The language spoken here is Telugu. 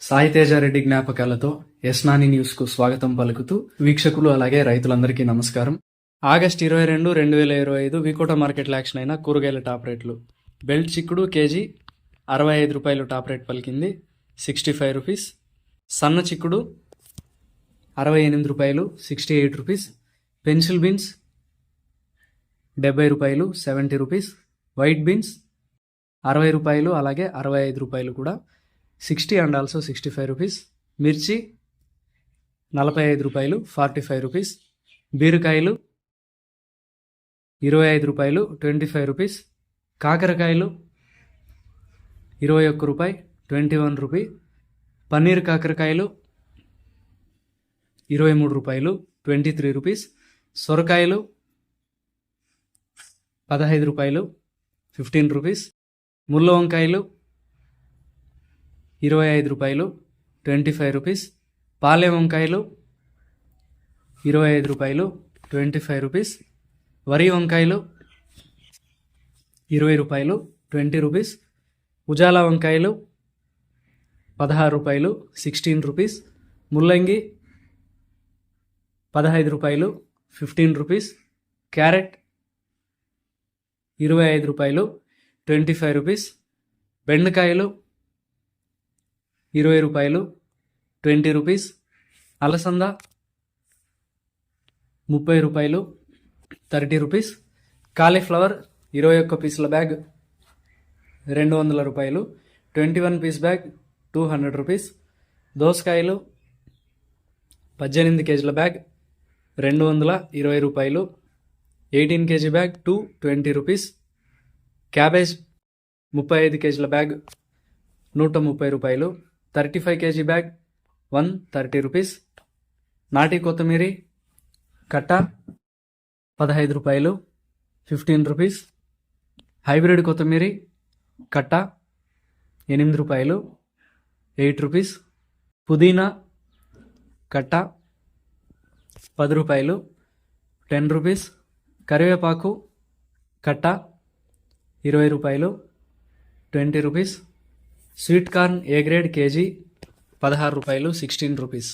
సాయితేజారెడ్డి జ్ఞాపకాలతో యస్నాని న్యూస్కు స్వాగతం పలుకుతూ వీక్షకులు అలాగే రైతులందరికీ నమస్కారం. ఆగస్ట్ ఇరవై రెండు రెండు వేల ఇరవై ఐదు వికోట మార్కెట్ యాక్షన్ అయిన కూరగాయల టాప్ రేట్లు. బెల్ట్ చిక్కుడు కేజీ అరవై ఐదు రూపాయలు టాప్ రేట్ పలికింది. Sixty five rupees. సన్న చిక్కుడు అరవై ఎనిమిది రూపాయలు sixty eight rupees. Pencil beans డెబ్బై రూపాయలు సెవెంటీ రూపీస్. వైట్ బీన్స్ అరవై రూపాయలు అలాగే అరవై ఐదు రూపాయలు కూడా sixty and also sixty five rupees. మిర్చి నలభై ఐదు రూపాయలు ఫార్టీ ఫైవ్ రూపీస్. బీరకాయలు ఇరవై ఐదు రూపాయలు ట్వంటీ ఫైవ్ రూపీస్. కాకరకాయలు ఇరవై ఒక్క రూపాయి ట్వంటీ వన్ రూపీ. పన్నీర్ కాకరకాయలు ఇరవై మూడు రూపాయలు ట్వంటీ త్రీ రూపీస్. సొరకాయలు పదహైదు రూపాయలు ఫిఫ్టీన్ రూపీస్. ముళ్ళ వంకాయలు ఇరవై ఐదు రూపాయలు ట్వంటీ ఫైవ్ రూపీస్. పాలే వంకాయలు ఇరవై ఐదు రూపాయలు ట్వంటీ ఫైవ్ రూపీస్. వరి వంకాయలు ఇరవై రూపాయలు ట్వంటీ రూపీస్. ఉజాలా వంకాయలు పదహారు రూపాయలు సిక్స్టీన్ రూపీస్. ముల్లంగి పదహైదు రూపాయలు ఫిఫ్టీన్ రూపీస్. క్యారెట్ ఇరవై ఐదు రూపాయలు ట్వంటీ ఫైవ్ రూపీస్. బెండకాయలు ఇరవై రూపాయలు ట్వంటీ రూపీస్. అలసంద ముప్పై రూపాయలు థర్టీ రూపీస్. కాలీఫ్లవర్ ఇరవై ఒక్క పీసుల బ్యాగ్ రెండు వందల రూపాయలు. Twenty one piece bag two hundred rupees. దోసకాయలు పద్దెనిమిది కేజీల బ్యాగ్ రెండు వందల ఇరవై రూపాయలు. Eighteen KG bag two twenty rupees. Cabbage ముప్పై ఐదు కేజీల బ్యాగ్ నూట ముప్పై రూపాయలు. Thirty five KG bag one thirty rupees. నాటి కొత్తిమీరి కట్ట పదహైదు రూపాయలు ఫిఫ్టీన్ రూపీస్. హైబ్రిడ్ కొత్తిమీరి కట్ట ఎనిమిది రూపాయలు ఎయిట్ రూపీస్. పుదీనా కట్ట పది రూపాయలు టెన్ రూపీస్. కరివేపాకు కట్ట ఇరవై రూపాయలు twenty rupees. Sweet corn A grade KG? పదహారు రూపాయలు సిక్స్టీన్ రూపీస్.